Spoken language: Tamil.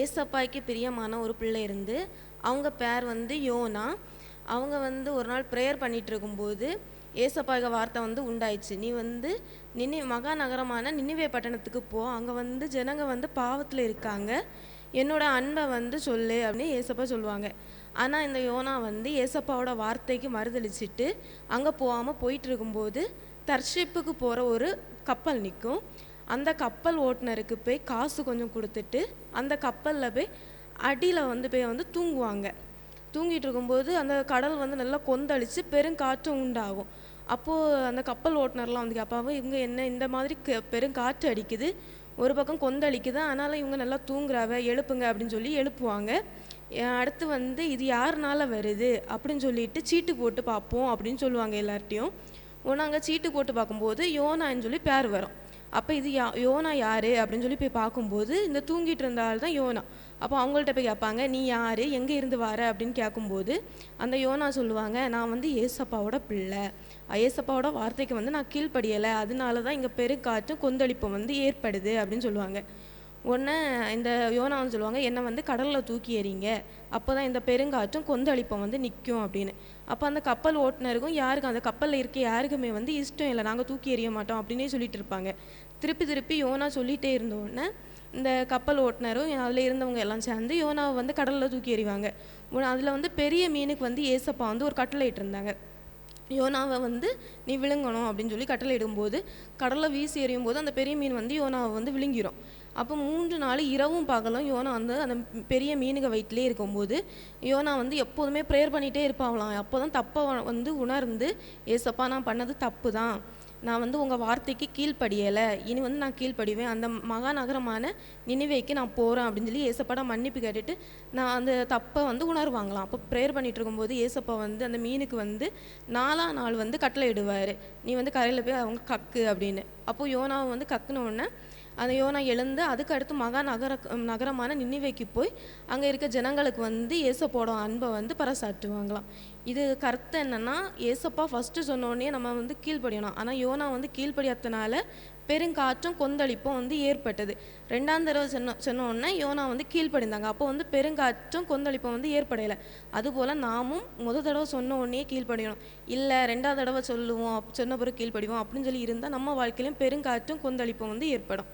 ஏசப்பாய்க்கு பிரியமான ஒரு பிள்ளை இருந்து அவங்க பேர் வந்து யோனா. அவங்க வந்து ஒரு நாள் ப்ரேயர் பண்ணிகிட்டு இருக்கும்போது ஏசப்பாய்க வார்த்தை வந்து உண்டாயிடுச்சு. நீ வந்து நினி மகா நகரமான நினைவே பட்டணத்துக்கு போ. அங்கே வந்து ஜனங்க வந்து பாவத்தில் இருக்காங்க. என்னோட அன்பை வந்து சொல்லு அப்படின்னு ஏசப்பா சொல்லுவாங்க. ஆனால் இந்த யோனா வந்து ஏசப்பாவோட வார்த்தைக்கு மறுதளிச்சிட்டு அங்கே போகாமல் போயிட்டு இருக்கும்போது தர்ஷிப்புக்கு போகிற ஒரு கப்பல் நிற்கும் அந்த கப்பல் ஓட்டுநருக்கு போய் காசு கொஞ்சம் கொடுத்துட்டு அந்த கப்பலில் போய் அடியில் வந்து போய் வந்து தூங்குவாங்க. தூங்கிட்டு இருக்கும்போது அந்த கடல் வந்து நல்லா கொந்தளித்து பெருங்காற்று உண்டாகும். அப்போது அந்த கப்பல் ஓட்டுநர்லாம் வந்து கேட்பாங்க இவங்க என்ன இந்த மாதிரி க- பெருங்காற்று அடிக்குது. ஒரு பக்கம் கொந்தளிக்குது. அதனால் இவங்க நல்லா தூங்குறாவ எழுப்புங்க அப்படின்னு சொல்லி எழுப்புவாங்க. அடுத்து வந்து இது யாருனால வருது? அப்படின்னு சொல்லிட்டு சீட்டு போட்டு பார்ப்போம் அப்படின்னு சொல்லுவாங்க எல்லார்ட்டையும். ஒன்றாங்க சீட்டு போட்டு பார்க்கும்போது யோனான்னு சொல்லி பேர் வரும். அப்போ இது யா யோனா யார்? அப்படின்னு சொல்லி போய் பார்க்கும்போது இந்த தூங்கிட்டு இருந்த ஆள் தான் யோனா. அப்போ அவங்கள்ட்ட போய் கேட்பாங்க நீ யார்? எங்கே இருந்து வர? அப்படின்னு கேட்கும்போது அந்த யோனா சொல்லுவாங்க நான் வந்து ஏசப்பாவோட பிள்ளை. ஏசப்பாவோட வார்த்தைக்கு வந்து நான் கீழ்ப்படியலை. அதனால தான் இங்கே பெருங்காற்றும் கொந்தளிப்பும் வந்து ஏற்படுது. அப்படின்னு சொல்லுவாங்க. உடனே இந்த யோனா வந்து சொல்லுவாங்க என்னை வந்து கடலில் தூக்கி எறிங்க. அப்போ தான் இந்த பெருங்காற்றும் கொந்தளிப்பம் வந்து நிற்கும் அப்படின்னு. அப்போ அந்த கப்பல் ஓட்டுனருக்கும் யாருக்கும் அந்த கப்பலில் இருக்க யாருக்குமே வந்து இஷ்டம் இல்லை. நாங்கள் தூக்கி எறிய மாட்டோம் அப்படின்னே சொல்லிட்டு இருப்பாங்க. திருப்பி திருப்பி யோனா சொல்லிகிட்டே இருந்த உடனே இந்த கப்பல் ஓட்டுனரும் அதில் இருந்தவங்க எல்லாம் சேர்ந்து யோனாவை வந்து கடலில் தூக்கி எறிவாங்க. அதில் வந்து பெரிய மீனுக்கு வந்து ஏசப்பா வந்து ஒரு கட்டளை இருந்தாங்க யோனாவை வந்து நீ விழுங்கணும் அப்படின்னு சொல்லி கட்டளை இடும்போது கடலில் வீசி எறியும் போது அந்த பெரிய மீன் வந்து யோனாவை வந்து விழுங்கிடும் அப்போ மூன்று நாள் இரவும் பகலும் யோனா வந்து அந்த பெரிய மீனுக வயிற்றுலேயே இருக்கும்போது யோனா வந்து எப்போதுமே ப்ரேயர் பண்ணிகிட்டே இருப்பாங்களாம். அப்போ தான் தப்பை வந்து உணர்ந்து ஏசப்பா நான் பண்ணது தப்பு தான் நான் வந்து உங்கள் வார்த்தைக்கு கீழ்ப்படியலை. இனி வந்து நான் கீழ்ப்படிவேன். அந்த மகா நகரமான நினைவேக்கு நான் போகிறேன் அப்படின்னு சொல்லி ஏசப்பாட மன்னிப்பு கேட்டுட்டு நான் அந்த தப்பை வந்து உணர்வாங்களாம். அப்போ ப்ரேயர் பண்ணிட்டு இருக்கும்போது ஏசப்பா வந்து அந்த மீனுக்கு வந்து நாலா நாள் வந்து கட்டளை இடுவார். நீ வந்து கரையில் போய் அவங்க கக்கு அப்படின்னு. அப்போ யோனாவை வந்து கக்குன உடனே அந்த யோனா எழுந்து அதுக்கு அடுத்து மகா நகர நகரமான நின்னிவைக்கு போய் அங்கே இருக்க ஜனங்களுக்கு வந்து ஏசப்போட அன்பை வந்து பறைசாற்றுவாங்களாம் இது கருத்து என்னென்னா ஏசப்பா ஃபஸ்ட்டு சொன்னோடனே நம்ம வந்து கீழ்ப்படியணும். ஆனால் யோனா வந்து கீழ்ப்படியாதனால பெருங்காற்றும் கொந்தளிப்பும் வந்து ஏற்பட்டது. ரெண்டாம் தடவை சொன்ன சொன்னோடனே யோனா வந்து கீழ்ப்படிந்தாங்க. அப்போ வந்து பெருங்காற்றும் கொந்தளிப்பும் வந்து ஏற்படையலை. அதுபோல் நாமும் முதல் தடவை சொன்ன உடனே கீழ்ப்படியணும். இல்லை ரெண்டாவது தடவை சொல்லுவோம் சொன்ன பிறகு கீழ்ப்படிவோம் அப்படின்னு சொல்லி இருந்தால் நம்ம வாழ்க்கையிலும் பெருங்காற்றும் கொந்தளிப்பும் வந்து ஏற்படும்.